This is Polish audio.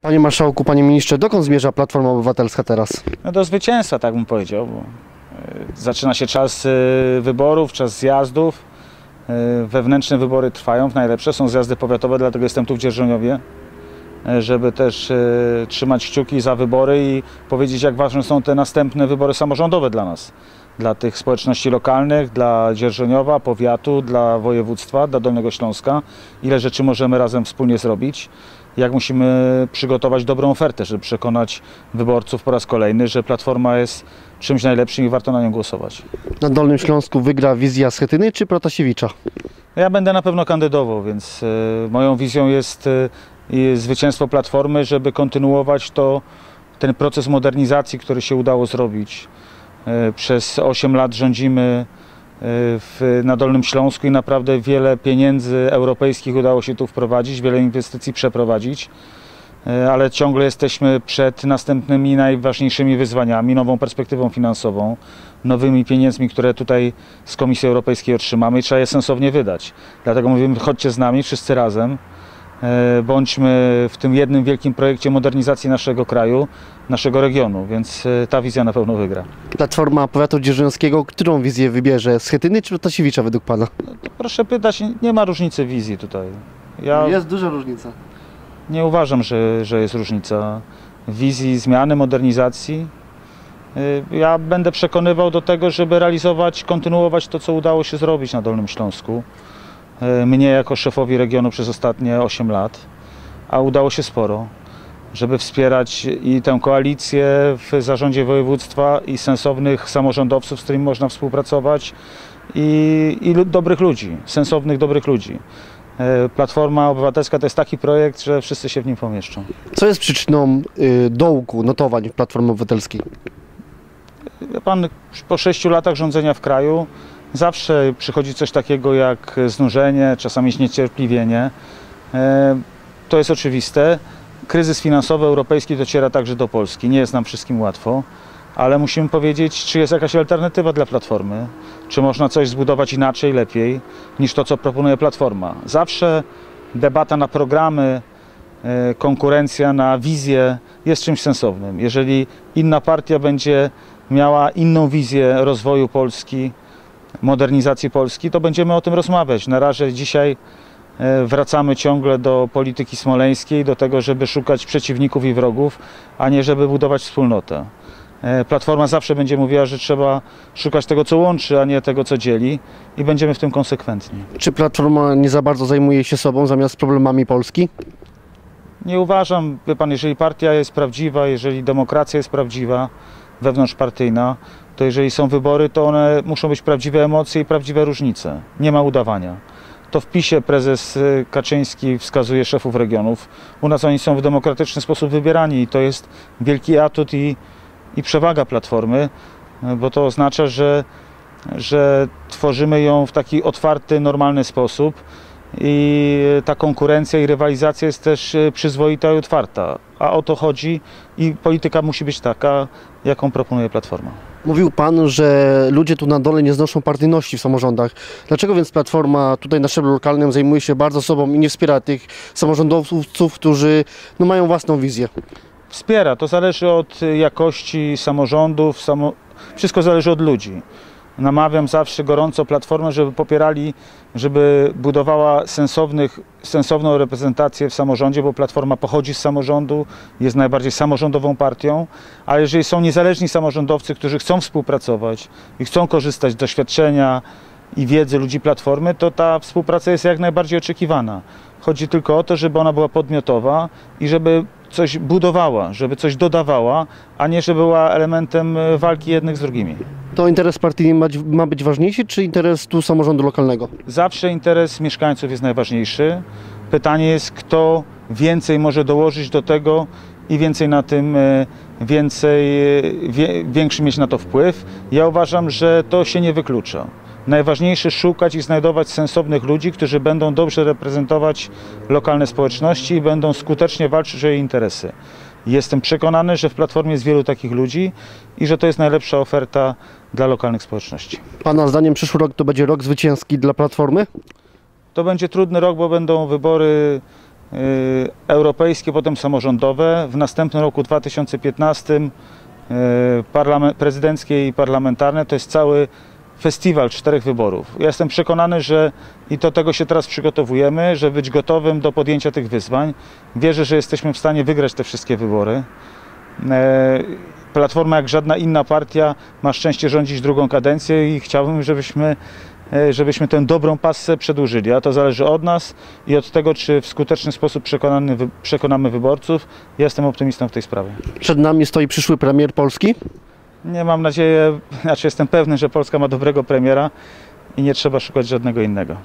Panie Marszałku, Panie Ministrze, dokąd zmierza Platforma Obywatelska teraz? No do zwycięstwa, tak bym powiedział. Bo e, zaczyna się czas e, wyborów, czas zjazdów. E, Wewnętrzne wybory trwają, w najlepsze są zjazdy powiatowe, dlatego jestem tu w Dzierżoniowie, żeby też trzymać kciuki za wybory i powiedzieć, jak ważne są te następne wybory samorządowe dla nas. Dla tych społeczności lokalnych, dla Dzierżoniowa, powiatu, dla województwa, dla Dolnego Śląska. Ile rzeczy możemy razem wspólnie zrobić jak musimy przygotować dobrą ofertę, żeby przekonać wyborców po raz kolejny, że Platforma jest czymś najlepszym i warto na nią głosować. Na Dolnym Śląsku wygra wizja Schetyny czy Protasiewicza? Ja będę na pewno kandydował, więc e, moją wizją jest e, zwycięstwo Platformy, żeby kontynuować to, ten proces modernizacji, który się udało zrobić. E, Przez 8 lat rządzimy w, na Dolnym Śląsku i naprawdę wiele pieniędzy europejskich udało się tu wprowadzić, wiele inwestycji przeprowadzić, E, ale ciągle jesteśmy przed następnymi najważniejszymi wyzwaniami, nową perspektywą finansową, nowymi pieniędzmi, które tutaj z Komisji Europejskiej otrzymamy i trzeba je sensownie wydać. Dlatego mówimy, chodźcie z nami wszyscy razem, bądźmy w tym jednym wielkim projekcie modernizacji naszego kraju, naszego regionu, więc e, ta wizja na pewno wygra. Platforma Powiatu Dzierżyńskiego, którą wizję wybierze? Schetyny czy Protasiewicza według Pana? Proszę pytać, nie ma różnicy wizji tutaj. Ja duża różnica. nie uważam, że, że jest różnica wizji zmiany, modernizacji. Y, Ja będę przekonywał do tego, żeby realizować, kontynuować to, co udało się zrobić na Dolnym Śląsku. Y, Mnie jako szefowi regionu przez ostatnie 8 lat, a udało się sporo, żeby wspierać i tę koalicję w zarządzie województwa i sensownych samorządowców, z którymi można współpracować i, i dobrych ludzi, sensownych, dobrych ludzi. Y, Platforma Obywatelska to jest taki projekt, że wszyscy się w nim pomieszczą. Co jest przyczyną y, dołku notowań Platformy Obywatelskiej? Wie pan, po sześciu latach rządzenia w kraju zawsze przychodzi coś takiego jak znużenie, czasami zniecierpliwienie. E, To jest oczywiste. Kryzys finansowy europejski dociera także do Polski. Nie jest nam wszystkim łatwo, ale musimy powiedzieć, czy jest jakaś alternatywa dla Platformy. Czy można coś zbudować inaczej, lepiej niż to, co proponuje Platforma. Zawsze debata na programy, e, konkurencja na wizję jest czymś sensownym. Jeżeli inna partia będzie miała inną wizję rozwoju Polski, modernizacji Polski, to będziemy o tym rozmawiać. Na razie dzisiaj e, wracamy ciągle do polityki smoleńskiej, do tego, żeby szukać przeciwników i wrogów, a nie żeby budować wspólnotę. E, Platforma zawsze będzie mówiła, że trzeba szukać tego, co łączy, a nie tego, co dzieli i będziemy w tym konsekwentni. Czy Platforma nie za bardzo zajmuje się sobą zamiast problemami Polski? Nie uważam, wie pan, jeżeli partia jest prawdziwa, jeżeli demokracja jest prawdziwa, wewnątrzpartyjna, to jeżeli są wybory, to one muszą być prawdziwe emocje i prawdziwe różnice. Nie ma udawania. To w PiSie prezes y, Kaczyński wskazuje szefów regionów. U nas oni są w demokratyczny sposób wybierani i to jest wielki atut i, i przewaga Platformy, y, bo to oznacza, że, że tworzymy ją w taki otwarty, normalny sposób i ta konkurencja i rywalizacja jest też y, przyzwoita i otwarta. A o to chodzi i polityka musi być taka, jaką proponuje Platforma. Mówił Pan, że ludzie tu na dole nie znoszą partyjności w samorządach. Dlaczego więc Platforma tutaj na szczeblu lokalnym zajmuje się bardzo sobą i nie wspiera tych samorządowców, którzy no, mają własną wizję? Wspiera, to zależy od jakości samorządów, samo... wszystko zależy od ludzi. Namawiam zawsze gorąco Platformę, żeby popierali, żeby budowała sensownych, sensowną reprezentację w samorządzie, bo Platforma pochodzi z samorządu, jest najbardziej samorządową partią, ale jeżeli są niezależni samorządowcy, którzy chcą współpracować i chcą korzystać z doświadczenia i wiedzy ludzi Platformy, to ta współpraca jest jak najbardziej oczekiwana. Chodzi tylko o to, żeby ona była podmiotowa i żeby coś budowała, żeby coś dodawała, a nie żeby była elementem e, walki jednych z drugimi. To interes partyjny ma, być ważniejszy, czy interes tu samorządu lokalnego? Zawsze interes mieszkańców jest najważniejszy. Pytanie jest, kto więcej może dołożyć do tego i więcej na tym, e, więcej, e, większy mieć na to wpływ. Ja uważam, że to się nie wyklucza. Najważniejsze szukać i znajdować sensownych ludzi, którzy będą dobrze reprezentować lokalne społeczności i będą skutecznie walczyć o jej interesy. Jestem przekonany, że w Platformie jest wielu takich ludzi i że to jest najlepsza oferta dla lokalnych społeczności. Pana zdaniem przyszły rok to będzie rok zwycięski dla Platformy? To będzie trudny rok, bo będą wybory y, europejskie, potem samorządowe. W następnym roku 2015 y, parlament, prezydenckie i parlamentarne. To jest cały festiwal czterech wyborów. Ja jestem przekonany, że i do tego się teraz przygotowujemy, żeby być gotowym do podjęcia tych wyzwań. Wierzę, że jesteśmy w stanie wygrać te wszystkie wybory. E, Platforma, jak żadna inna partia, ma szczęście rządzić drugą kadencję i chciałbym, żebyśmy, e, żebyśmy tę dobrą passę przedłużyli. A to zależy od nas i od tego, czy w skuteczny sposób przekonamy wyborców. Jestem optymistą w tej sprawie. Przed nami stoi przyszły premier Polski. Nie mam nadzieję, znaczy jestem pewny, że Polska ma dobrego premiera i nie trzeba szukać żadnego innego.